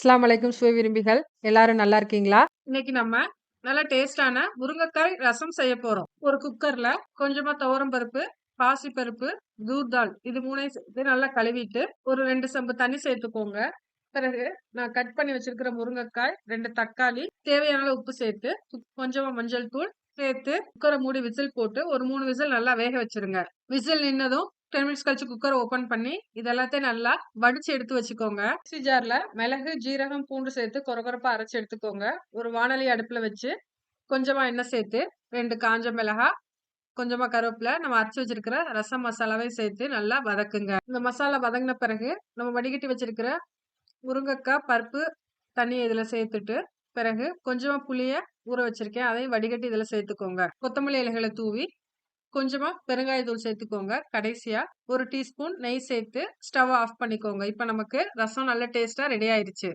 அஸ்லாம் வலைக்கும் சுவை விரும்பிகள். எல்லாரும் நல்லா இருக்கீங்களா? இன்னைக்கு நம்ம நல்ல டேஸ்டான முருங்கைக்காய் ரசம் செய்ய போறோம். ஒரு குக்கர்ல கொஞ்சமா துவரம் பருப்பு பாசி பருப்பு தூர்தால் இது மூணையும் சேர்த்து நல்லா கழுவிட்டு ஒரு ரெண்டு சம்பு தண்ணி சேர்த்துக்கோங்க. பிறகு நான் கட் பண்ணி வச்சிருக்கிற முருங்கைக்காய் ரெண்டு தக்காளி தேவையான உப்பு சேர்த்து கொஞ்சமா மஞ்சள் தூள் சேர்த்து குக்கரை மூடி விசில் போட்டு ஒரு மூணு விசில் நல்லா வேக வச்சிருங்க. விசில் நின்னதும் டென் மினிட்ஸ் கழிச்சு குக்கர் ஓபன் பண்ணி இது எல்லாத்தையும் நல்லா வடிச்சு எடுத்து வச்சுக்கோங்க. மிக்ஸி ஜார்ல மிளகு ஜீரகம் பூண்டு சேர்த்து கொரகொரப்பா அரைச்சு எடுத்துக்கோங்க. ஒரு வானொலி அடுப்புல வச்சு கொஞ்சமா எண்ணெய் சேர்த்து ரெண்டு காஞ்ச மிளகா கொஞ்சமா கருவேப்பில நம்ம அரைச்சு வச்சிருக்கிற ரசம் மசாலாவையும் சேர்த்து நல்லா வதக்குங்க. இந்த மசாலா வதங்கின பிறகு நம்ம வடிகட்டி வச்சிருக்கிற முருங்கைக்காய் பருப்பு தண்ணி இதுல சேர்த்துட்டு பிறகு கொஞ்சமா புளிய ஊற வச்சிருக்கேன். அதையும் வடிகட்டி இதுல சேர்த்துக்கோங்க. கொத்தமல்லி இலைகளை தூவி கொஞ்சமா பெருங்காயத்தூள் சேர்த்துக்கோங்க. கடைசியா ஒரு டீஸ்பூன் நெய் சேர்த்து ஸ்டவ் ஆஃப் பண்ணிக்கோங்க. இப்போ நமக்கு ரசம் நல்ல டேஸ்டா ரெடி ஆயிடுச்சு